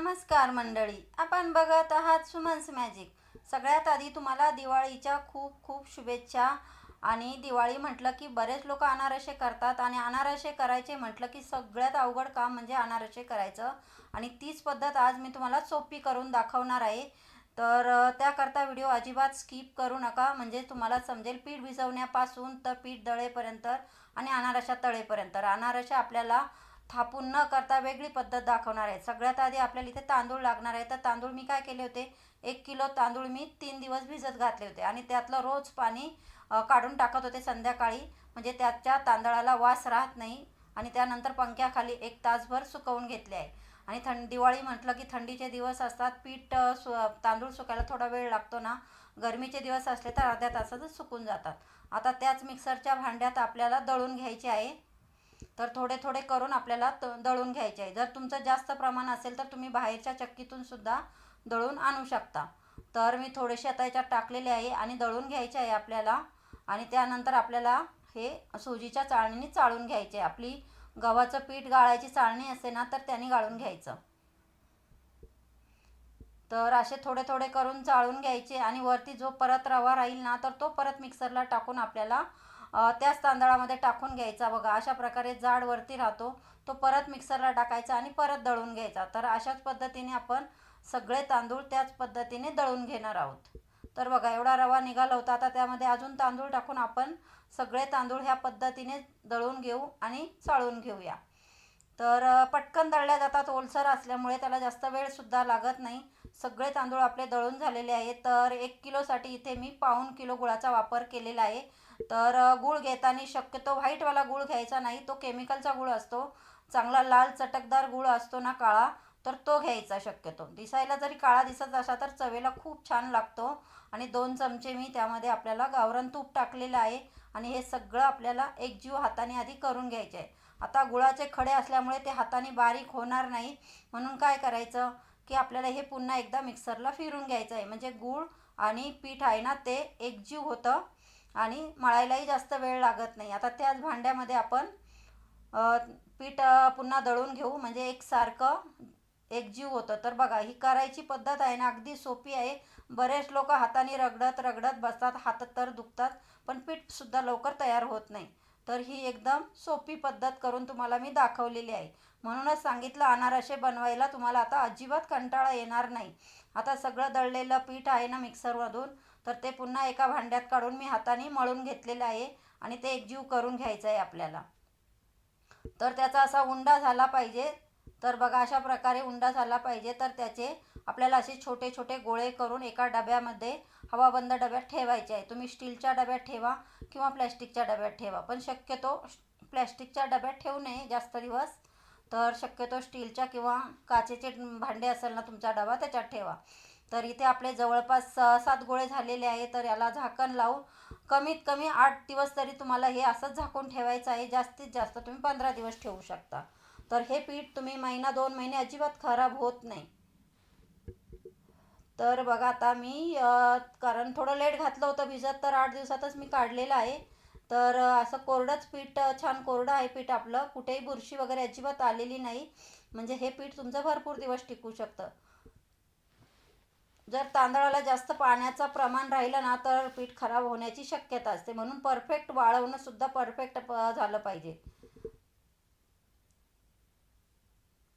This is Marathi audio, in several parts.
नमस्कार मंडळी. आपण बघत आहात सुमन्स मॅजिक. सगळ्यात आधी तुम्हाला दिवाळीच्या खूप खूप शुभेच्छा आणि दिवाळी म्हटलं की बरेच लोक अनारसे करतात आणि अनारसे करायचे म्हटलं की सगळ्यात अवघड काम म्हणजे अनारसे करायचं. आणि तीच पद्धत आज मी तुम्हाला सोपी करून दाखवणार आहे. तर त्याकरता व्हिडिओ अजिबात स्किप करू नका. म्हणजे तुम्हाला समजेल पीठ भिजवण्यापासून तर पीठ दळेपर्यंत आणि अनारशा तळेपर्यंत. तर अनारसे आपल्याला थापून न करता वेगळी पद्धत दाखवणार आहे. सगळ्यात आधी आपल्याला इथे तांदूळ लागणार आहे. तर तांदूळ मी काय केले होते? एक किलो तांदूळ मी तीन दिवस भिजत घातले होते. आणि त्यातलं रोज पाणी काढून टाकत होते संध्याकाळी. म्हणजे त्याच्या तांदळाला वास राहत नाही. आणि त्यानंतर पंख्याखाली एक तासभर सुकवून घेतले आहे. आणि थंड दिवाळी म्हटलं की थंडीचे दिवस असतात. पीठ सु तांदूळ सुकायला थोडा वेळ लागतो ना. गरमीचे दिवस असले तर अर्ध्या तासातच सुकून जातात. आता त्याच मिक्सरच्या भांड्यात आपल्याला दळून घ्यायचे आहे. तर थोडे थोडे करून आपल्याला दळून घ्यायचे आहे. जर तुमचं जास्त प्रमाण असेल तर तुम्ही बाहेरच्या चक्कीतून सुद्धा दळून आणू शकता. तर मी थोडेसे आता याच्यात टाकलेले आहे आणि दळून घ्यायचे आहे आपल्याला. आणि त्यानंतर आपल्याला हे सुजीच्या चाळणीने चाळून घ्यायचे आहे. आपली गव्हाचं पीठ गाळायची चाळणी असते ना तर त्याने गाळून घ्यायचं. तर असे थोडे थोडे करून चाळून घ्यायचे आणि वरती जो परत रवा राहील ना तर तो परत मिक्सरला टाकून आपल्याला त्याच तांदळामध्ये टाकून घ्यायचा बघा. अशा प्रकारे जाड वरती राहतो. तो परत मिक्सरला टाकायचा आणि परत दळून घ्यायचा. तर अशाच पद्धतीने आपण सगळे तांदूळ त्याच पद्धतीने दळून घेणार आहोत. तर बघा एवढा रवा निघाला होता. आता त्यामध्ये अजून तांदूळ टाकून आपण सगळे तांदूळ ह्या पद्धतीने दळून घेऊ आणि चाळून घेऊया. तर पटकन दळल्या जातात ओलसर असल्यामुळे त्याला जास्त वेळसुद्धा लागत नाही. सगळे तांदूळ आपले दळून झालेले आहेत. तर एक किलोसाठी इथे मी पाऊण किलो गुळाचा वापर केलेला आहे. तर गूळ घेताना शक्यतो व्हाईटवाला गूळ घ्यायचा नाही. तो केमिकलचा गूळ असतो. चांगला लाल चटकदार गूळ असतो ना काळा तर तो घ्यायचा शक्यतो. दिसायला जरी काळा दिसत असा तर चवेला खूप छान लागतो. आणि दोन चमचे मी त्यामध्ये आपल्याला गावरण तूप टाकलेलं आहे. आणि हे सगळं आपल्याला एकजीव हाताने आधी करून घ्यायचे आहे. आता गुळाचे खडे असल्यामुळे ते हाताने बारीक होणार नाही. म्हणून काय करायचं की आपल्याला हे पुन्हा एकदा मिक्सरला फिरून घ्यायचं आहे. म्हणजे गूळ आणि पीठ आहे ना ते एकजीव होतं. आणि मळायलाही जास्त वेळ लागत नाही. आता त्याच भांड्यामध्ये आपण पीठ पुन्हा दळून घेऊ. म्हणजे एकसारखं एकजीव होतं. तर बघा ही करायची पद्धत आहे ना अगदी सोपी आहे. बरेच लोक हाताने रगडत रगडत बसतात हात तर दुखतात पण पीठसुद्धा लवकर तयार होत नाही. तर ही एकदम सोपी पद्धत करून तुम्हाला मी दाखवलेली आहे. म्हणूनच सांगितलं अनारसे बनवायला तुम्हाला आता अजिबात कंटाळा येणार नाही. आता सगळं दळलेलं पीठ आहे ना मिक्सरमधून. तर ते पुन्हा एका भांड्यात काढून मी हाताने मळून घेतलेलं आहे आणि ते एकजीव करून घ्यायचं आहे आपल्याला. तर त्याचा असा उंडा झाला पाहिजे. तर बघा अशा प्रकारे उंडा झाला पाहिजे. तर त्याचे आपल्याला असे छोटे छोटे गोळे करून एका डब्यामध्ये हवाबंद डब्यात ठेवायचे आहे. तुम्ही स्टीलच्या डब्यात ठेवा किंवा प्लॅस्टिकच्या डब्यात ठेवा. पण शक्यतो प्लॅस्टिकच्या डब्यात ठेवू नये जास्त दिवस. तर शक्यतो स्टीलच्या किंवा काचेचे भांडे असेल ना तुमचा डबा त्याच्यात ठेवा. तर इथे आपले जवळपास सहा सात गोळे झालेले आहे तर याला झाकण लावून कमीत कमी आठ दिवस तरी तुम्हाला हे असंच झाकून ठेवायचं आहे. जास्तीत जास्त तुम्ही पंधरा दिवस ठेवू शकता. तर हे पीठ तुम्ही महिना दोन महिने अजिबात खराब होत नाही. तर बघा आता मी कारण थोडं लेट घातलं होतं भिजत तर आठ दिवसातच मी काढलेलं आहे. तर असं कोरडंच पीठ छान कोरडं आहे पीठ आपलं. कुठेही बुरशी वगैरे अजिबात आलेली नाही. म्हणजे हे पीठ तुमचं भरपूर दिवस टिकू शकतं. जर तांदळाला जास्त पाण्याचा प्रमाण राहिलं ना तर पीठ खराब होण्याची शक्यता असते. म्हणून परफेक्ट वाळवणं सुद्धा परफेक्ट झालं पाहिजे.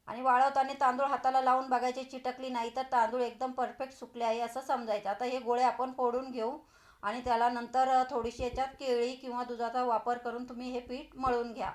आणि वाळवताना तांदूळ हाताला लावून बघायचे चिटकली नाही तर तांदूळ एकदम परफेक्ट सुकले आहे असं समजायचं. आता हे गोळे आपण फोडून घेऊ आणि त्याला नंतर थोडीशी याच्यात केळी किंवा दुधाचा वापर करून तुम्ही हे पीठ मळून घ्या.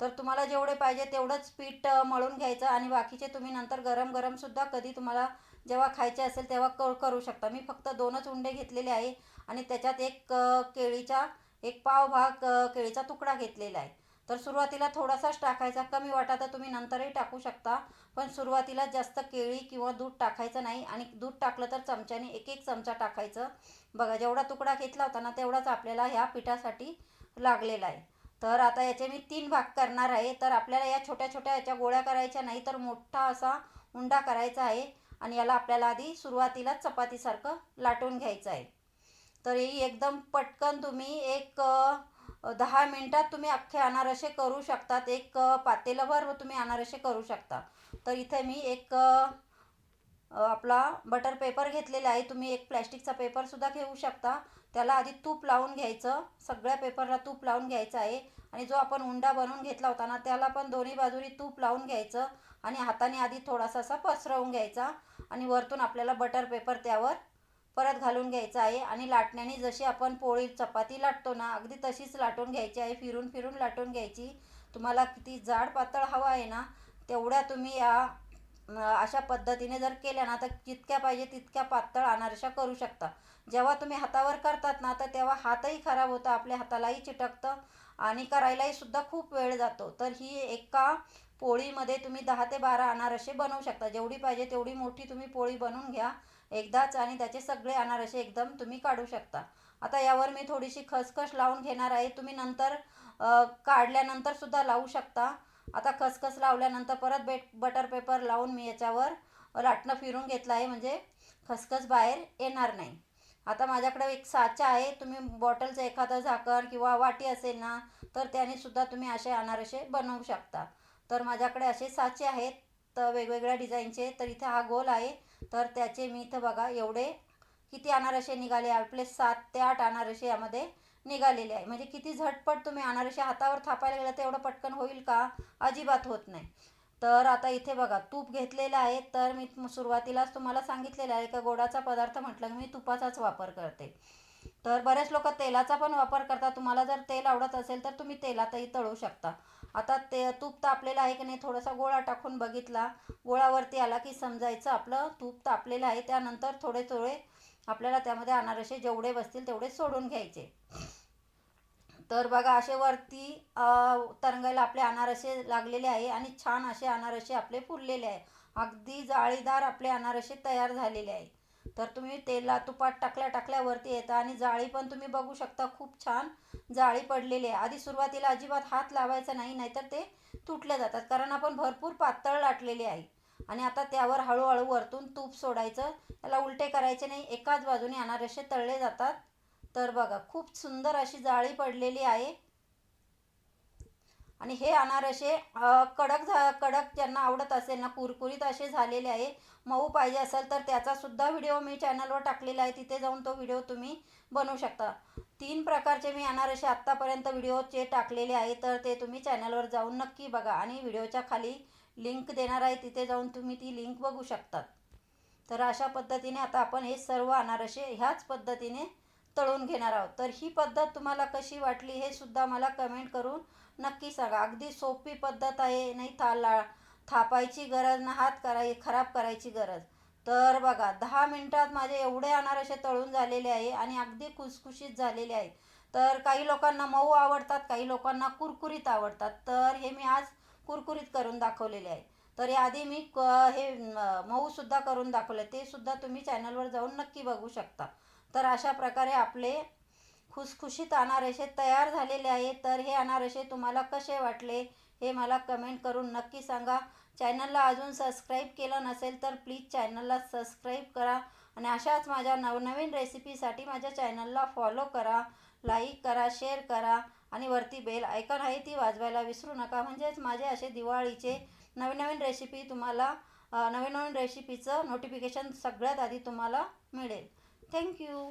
तर तुम्हाला जेवढे पाहिजे तेवढंच पीठ मळून घ्यायचं आणि बाकीचे तुम्ही नंतर गरम गरम सुद्धा कधी तुम्हाला जेव्हा खायचे असेल तेव्हा क करू शकता. मी फक्त दोनच उंडे घेतलेले आहे आणि त्याच्यात एक केळीचा एक पाव भाग केळीचा तुकडा घेतलेला आहे. तर सुरुवातीला थोडासाच टाकायचा. कमी वाटा तर तुम्ही नंतरही टाकू शकता. पण सुरुवातीला जास्त केळी किंवा दूध टाकायचं नाही आणि दूध टाकलं तर चमच्याने एक एक चमचा टाकायचं. बघा जेवढा तुकडा घेतला होता ना तेवढाच आपल्याला ह्या पिठासाठी लागलेला आहे. तर आता याचे मी तीन भाग करणार आहे. तर आपल्याला या छोट्या छोट्या याच्या गोळ्या करायच्या नाही तर मोठा असा उंडा करायचा आहे आणि याला आपल्याला आधी सुरुवातीला चपातीसारखं लाटून घ्यायचं आहे. तर ही एकदम पटकन तुम्ही एक दहा मिनटात तुम्ही अख्खे अनारसे करू शकतात. एक पातेलभर तुम्ही अनारसे करू शकता तर इथे मी एक आपला बटर पेपर घेतलेला आहे. तुम्ही एक प्लॅस्टिकचा पेपरसुद्धा घेऊ शकता. त्याला आधी तूप लावून घ्यायचं. सगळ्या पेपरला तूप लावून घ्यायचं आहे. आणि जो आपण उंडा बनवून घेतला होता ना त्याला पण दोन्ही बाजूनी तूप लावून घ्यायचं. आणि हाताने आधी थोडासा असा पसरवून घ्यायचा. आणि वरतून आपल्याला बटर पेपर त्यावर परत घालून घ्यायचा आहे. आणि लाटण्याने जशी आपण पोळी चपाती लाटतो ना अगदी तशीच लाटून घ्यायची आहे. फिरून फिरून लाटून घ्यायची. तुम्हाला किती जाड पातळ हवा आहे ना तेवढ्या तुम्ही या अशा पद्धतीने जर केल्या ना तर जितक्या पाहिजे तितक्या पातळ अनारशा करू शकता. जेव्हा तुम्ही हातावर करतात ना तर तेव्हा हातही खराब होतं आपल्या हातालाही चिटकतं आणि करायलाही सुद्धा खूप वेळ जातो. तर ही एका पोळीमध्ये तुम्ही दहा ते बारा अनारसे बनवू शकता. जेवढी पाहिजे तेवढी मोठी तुम्ही पोळी बनवून घ्या एकदाच आणि त्याचे सगळे अनारसे एकदम तुम्ही काढू शकता. आता यावर मी थोडीशी खसखस लावून घेणार आहे. तुम्ही नंतर काढल्यानंतर सुद्धा लावू शकता. आता खसखस लावल्यानंतर परत बेट बटर पेपर लावून मी याच्यावर लाटणं फिरून घेतलं आहे म्हणजे खसखस बाहेर येणार नाही. आता माझ्याकडे एक साचा आहे तुम्ही बॉटलचं एखादं झाकण किंवा वाटी असेल ना तर त्याने सुद्धा तुम्ही असे अनारसे बनवू शकता. तर माझ्याकडे असे साचे आहेत तर वेगवेगळ्या डिझाईनचे तर इथे हा गोल आहे तर त्याचे मी इथं बघा एवढे किती अनारसे निघाले आपले सात ते आठ अनारसे यामध्ये निघालेले आहे. म्हणजे किती झटपट तुम्ही अनारसे हातावर थापायला गेलं तर एवढं पटकन होईल का? अजिबात होत नाही. तर आता इथे बघा तूप घेतलेलं आहे. तर मी सुरुवातीलाच तुम्हाला सांगितलेलं आहे का गोडाचा पदार्थ म्हटलं की मी तुपाचाच वापर करते. तर बरेच लोक तेलाचा पण वापर करतात. तुम्हाला जर तेल आवडत असेल तर तुम्ही तेलातही तळू शकता. आता ते तूप तापलेलं आहे की नाही थोडासा गोळा टाकून बघितला. गोळावरती आला की समजायचं. आपलं तूप तापलेलं आहे. त्यानंतर थोडे थोडे आपल्याला त्यामध्ये अनारसे जेवढे बसतील तेवढे सोडून घ्यायचे. तर बघा असे वरती तरंगायला आपले अनारसे लागलेले आहे आणि छान असे अनारसे आपले फुललेले आहे. अगदी जाळीदार आपले अनारसे तयार झालेले आहे तर तुम्ही तेला तुपात टाकल्या टाकल्यावरती येतं आणि जाळी पण तुम्ही बघू शकता खूप छान जाळी पडलेली आहे. आधी सुरुवातीला अजिबात हात लावायचा नाही नाहीतर ते तुटले जातात. कारण आपण भरपूर पातळ लाटलेली आहे. आणि आता त्यावर हळूहळू वरतून तूप सोडायचं. त्याला उलटे करायचे नाही एकाच बाजूने अनारसे तळले जातात. तर बघा खूप सुंदर अशी जाळी पडलेली आहे. आणि हे अनारसे कडक झा कडक ज्यांना आवडत असेल ना कुरकुरीत असे झालेले आहे. मऊ पाहिजे असेल तर त्याचा सुद्धा व्हिडिओ मी चॅनलवर टाकलेला आहे. तिथे जाऊन तो व्हिडिओ तुम्ही बनवू शकता. तीन प्रकारचे मी अनारसे आत्तापर्यंत व्हिडिओचे टाकलेले आहे तर ते तुम्ही चॅनलवर जाऊन नक्की बघा. आणि व्हिडिओच्या खाली लिंक देणार आहे तिथे जाऊन तुम्ही ती लिंक बघू शकतात. तर अशा पद्धतीने आता आपण हे सर्व अनारसे ह्याच पद्धतीने तळून घेणार आहोत. तर ही पद्धत तुम्हाला कशी वाटली हे सुद्धा मला कमेंट करून नक्की सांगा. अगदी सोपी पद्धत आहे नाही था ला थापायची गरज ना हात कराय खराब करायची गरज. तर बघा दहा मिनटात माझे एवढे अनारसे तळून झालेले आहे आणि अगदी खुसखुशीत झालेले आहे तर काही लोकांना मऊ आवडतात काही लोकांना कुरकुरीत आवडतात. तर हे मी आज कुरकुरीत करून दाखवलेले आहे. तर याआधी मी क हे मऊसुद्धा करून दाखवले. ते सुद्धा तुम्ही चॅनलवर जाऊन नक्की बघू शकता. तर अशा प्रकारे आपले खुसखुशीत अनारसे तयार झालेले आहे तर हे अनारसे तुम्हाला कसे वाटले हे मला कमेंट करून नक्की सांगा. चॅनलला अजून सबस्क्राईब केलं नसेल तर प्लीज चॅनलला सबस्क्राईब करा. आणि अशाच माझ्या नवनवीन रेसिपीसाठी माझ्या चॅनलला फॉलो करा. लाईक करा शेअर करा आणि वरती बेल आयकॉन आहे ती वाजवायला विसरू नका. म्हणजेच माझे असे दिवाळीचे नवीन नवीन रेसिपी तुम्हाला नवीन नवीन रेसिपीचं नोटिफिकेशन सगळ्यात आधी तुम्हाला मिळेल. थँक्यू